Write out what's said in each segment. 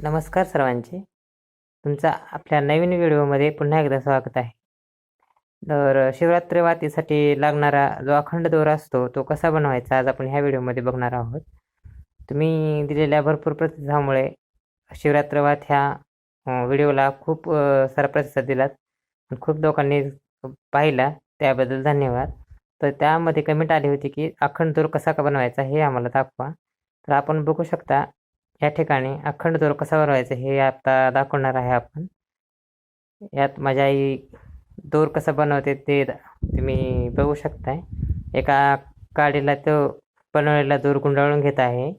नमस्कार सर्वांचे. तुमचा आपल्या नवीन व्हिडिओमध्ये पुन्हा एकदा स्वागत आहे. तर शिवरात्री वातीसाठी लागणारा जो अखंड दोरा असतो तो कसा बनवायचा आज आपण ह्या व्हिडिओमध्ये बघणार आहोत. तुम्ही दिलेल्या भरपूर प्रतिसादामुळे शिवरात्रवात ह्या व्हिडिओला खूप सारा प्रतिसाद दिलात. खूप लोकांनी पाहिला त्याबद्दल धन्यवाद. तर त्यामध्ये कमेंट आली होती की अखंड दोर कसा का बनवायचा हे आम्हाला दाखवा. तर आपण बघू शकता या ठिकाणी अखंड दोर कसा बनवायचा हे आता दाखवणार आहे आपण. यात माझ्या आई दोर कसा बनवते ते तुम्ही बघू शकताय. एका काडीला तो बनवलेला दोर गुंडाळून घेत आहे.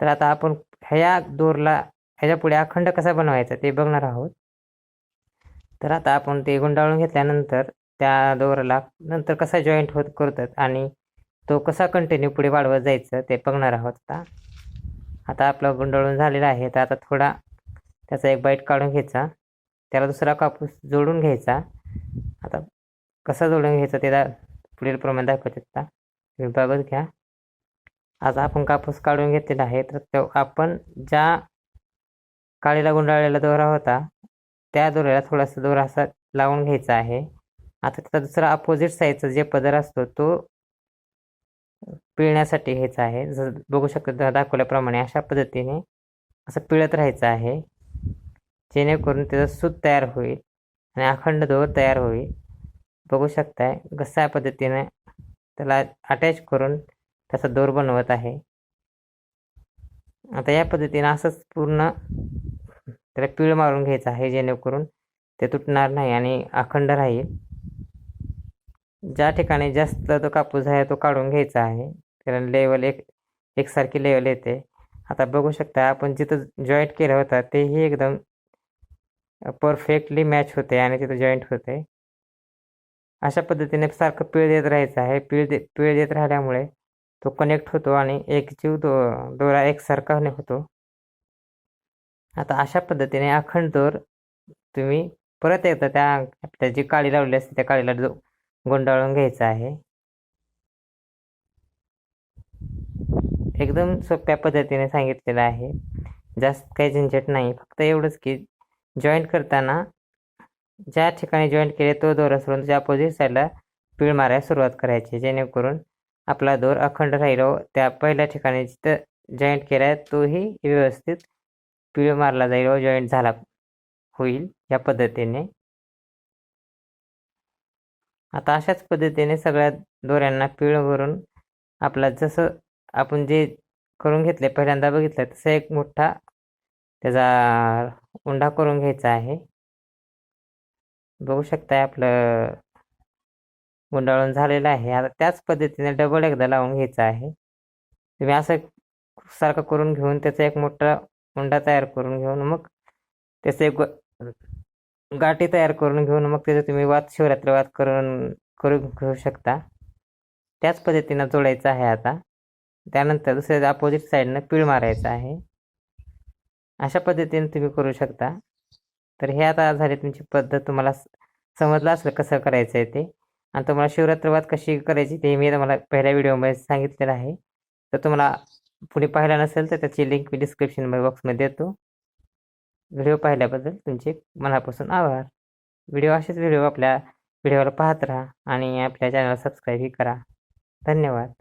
तर आता आपण ह्या दोरला ह्याच्या पुढे अखंड कसा बनवायचा ते बघणार आहोत. तर आता आपण ते गुंडाळून घेतल्यानंतर त्या दोराला नंतर कसा जॉईंट होत करतात आणि तो कसा कंटिन्यू पुढे वाढवत जायचं ते बघणार आहोत आता. आता आपलं गुंडाळून झालेला आहे. तर आता थोडा त्याचा एक बाईट काढून घ्यायचा. त्याला दुसरा कापूस जोडून घ्यायचा. आता कसा जोडून घ्यायचा त्याला पुढील प्रमाण दाखवते आता. तुम्ही बघत घ्या. आता आपण कापूस काढून घेतलेला आहे. तर तो आपण ज्या काळीला गुंडाळलेला दोरा होता त्या दोऱ्याला थोडासा दोरा असा लावून घ्यायचा आहे. आता त्याचा दुसरा अपोजिट साईडचा जे पदर असतो तो पिळण्यासाठी ह्याचं आहे. जसं बघू शकता दाखवल्याप्रमाणे अशा पद्धतीने असं पिळत राहायचं आहे. जेणेकरून त्याचं सूत तयार होईल आणि अखंड दोर तयार होईल. बघू शकताय कशा पद्धतीने त्याला अटॅच करून त्याचा दोर बनवत आहे. आता या पद्धतीने असंच पूर्ण त्याला पीळ मारून घ्यायचं आहे जेणेकरून ते तुटणार नाही आणि अखंड राहील. ज्या ठिकाणी जास्त तो कापूस आहे तो काढून घ्यायचा आहे कारण लेवल एक एकसारखी लेवल येते. आता बघू शकता आपण जिथं जॉईंट केलं होतं तेही एकदम परफेक्टली मॅच होते आणि तिथं जॉईंट होते. अशा पद्धतीने सारखं पीळ देत राहायचं आहे. पीळ दे पीळ देत राहिल्यामुळे तो कनेक्ट होतो आणि एक जीव दो दोरा एकसारखा होणे होतो. आता अशा पद्धतीने अखंड दोर तुम्ही परत एकदा त्या आपल्या जी काळी लावली असते त्या काळीला जो गुंडाळून घ्यायचं आहे. एकदम सोप्या पद्धतीने सांगितलेलं आहे. जास्त काही झंझट नाही. फक्त एवढंच की जॉईंट करताना ज्या ठिकाणी जॉईंट केले तो दोरा सोडून त्याच्या अपोजिट साईडला पीळ मारायला सुरुवात करायची. जेणेकरून आपला दोर अखंड राहील. व त्या पहिल्या ठिकाणी जिथं जॉईंट केला आहे तोही व्यवस्थित पीळ मारला जाईल व जॉईंट झाला होईल या पद्धतीने. आता अशाच पद्धतीने सगळ्या दोऱ्यांना पीळ भरून आपला जसं आपण जे करून घेतले पहिल्यांदा बघितलं तसं एक मोठा त्याचा उंडा करून घ्यायचा आहे. बघू शकताय आपलं गुंडाळून झालेलं आहे. आता त्याच पद्धतीने डबल एकदा लावून घ्यायचं आहे. तुम्ही असं सारखं करून घेऊन त्याचा एक मोठा उंडा तयार करून घेऊन मग त्याचं एक ग- गाठी तयार करून घेऊन मग त्याचं तुम्ही वात शिवरात्र वात करून करून घेऊ शकता. त्याच पद्धतीनं जोडायचं आहे आता. त्यानंतर दुसऱ्या अपोजिट साईडनं पीळ मारायचं आहे. अशा पद्धतीने तुम्ही करू शकता. तर हे आता झाली तुमची पद्धत. तुम्हाला स- समजलं असलं कसं करायचं आहे ते. आणि तुम्हाला शिवरात्रवाद कशी करायची ते मी तुम्हाला पहिल्या व्हिडिओमध्ये सांगितलेलं आहे. तर तुम्हाला पुढे पाहिला नसेल तर त्याची लिंक मी डिस्क्रिप्शन बॉक्समध्ये देतो. व्हिडिओ पाहिल्याबद्दल तुमचे मनापासून आभार. व्हिडिओ असेच व्हिडिओ आपल्या व्हिडिओला पाहत राहा आणि आपल्या चॅनलला सबस्क्राईबही करा. धन्यवाद.